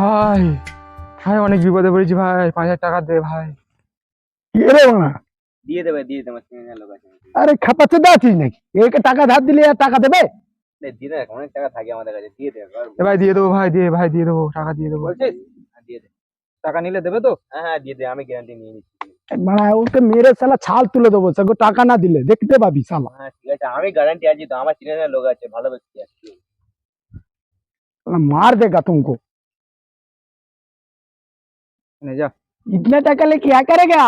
ভাই ভাই অনেক বিপদে পড়েছি ভাই পাঁচ হাজার টাকা দে ভাই। এরে না? দিয়ে দেবে দিয়ে দেবে আরে খাপাতে দাঁড়াচ্ছিস নাকি? একে টাকা ধার দিলে আর টাকা দেবে? দিয়ে অনেক টাকা থাকে আমাদের কাছে দিয়ে ভাই দিয়ে দেবো ভাই ভাই দিয়ে দেবো টাকা দিয়ে দেবো। হ্যাঁ, টাকা নিলে দেবে তো? হ্যাঁ, হ্যাঁ দিয়ে দে আমি গ্যারান্টি নিয়ে মানে ছাল তুলে দেবো টাকা না দিলে দেখতে পাবি হ্যাঁ ঠিক আছে আমি আমার লোক আছে মার দেগা তুমকো। तुमको নে যা इतने टका ले क्या करेगा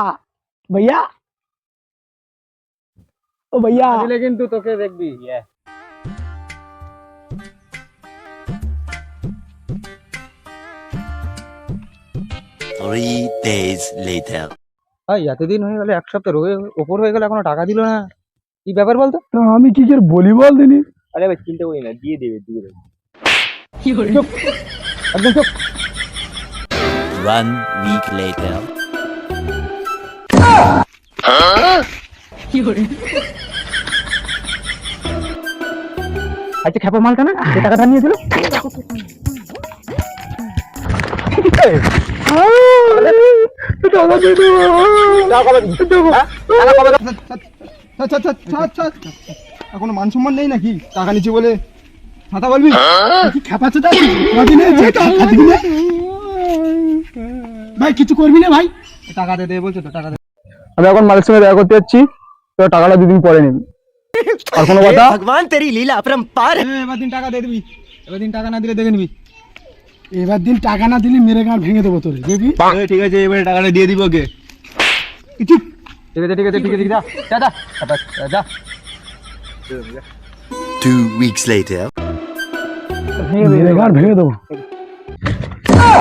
भैया ओ भैया দিলে কিন্তু তোকে দেখবি ইয়ে Three days later. ভাই এতদিন হয়ে গেল এক সপ্তাহ রয়ে ওপর হয়ে গেল এখনো টাকা দিল না কি ব্যাপার বলতো तो আমি কি করে বলি বল দিনি আরে ভাই চিন্তা করি না দিয়ে দেবে দিয়ে দেবে একদম চুপ One week later. আচ্ছা খেপা মালটা না যে টাকা ধার নিয়েছিল এখনও মান সম্মান নেই নাকি? টাকা নিচ্ছি বলে কথা বলবি? কি খাপাচ্ছে ভাই কিছু করবি না ভাই? টাকা দে দে বলছো তো টাকা দে। আমি এখন মালিক সঙ্গে দেখা করতে যাচ্ছি তো টাকাটা দুদিন পরে নিবি। আর কোনো কথা? ভগবান তেরি লীলা অপরম্পার এবার দিন টাকা দে দিবি। এবার দিন টাকা না দিলে দেখে নিবি। এবার দিন টাকা না দিলে মেরে গাঁট ভেঙে দেবো তোর দেখবি? ঠিক আছে এবার টাকাটা দিয়ে দিব ওকে। কিছু? ঠিক আছে ঠিক আছে ঠিক আছে যা দাদা দাদা দাদা Two weeks later. ভেঙে দেবো ভেঙে দেবো।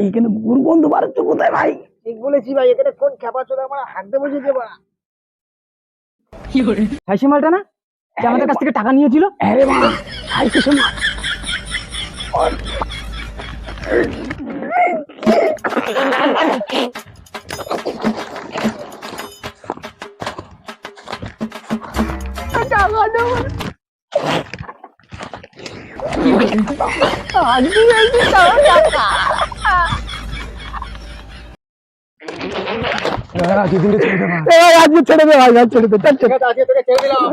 এখানে গুরবন্ধু বাড়াচ্ছে কোথায় ভাই? ঠিক বলেছি ভাই এখানে কোন খেপা চোদা আমার হাঁকতে বসে দেবা হাসি মালটা না যে আমাদের কাছ থেকে টাকা নিয়েছিল? আরে মা ভাই কিছু না আজকে দিনটা ছেড়ে দে ভাই। এ ভাই আজকে ছেড়ে দে ভাই আজ ছেড়ে দে চল চল আজকে তোকে ছেড়ে দিলাম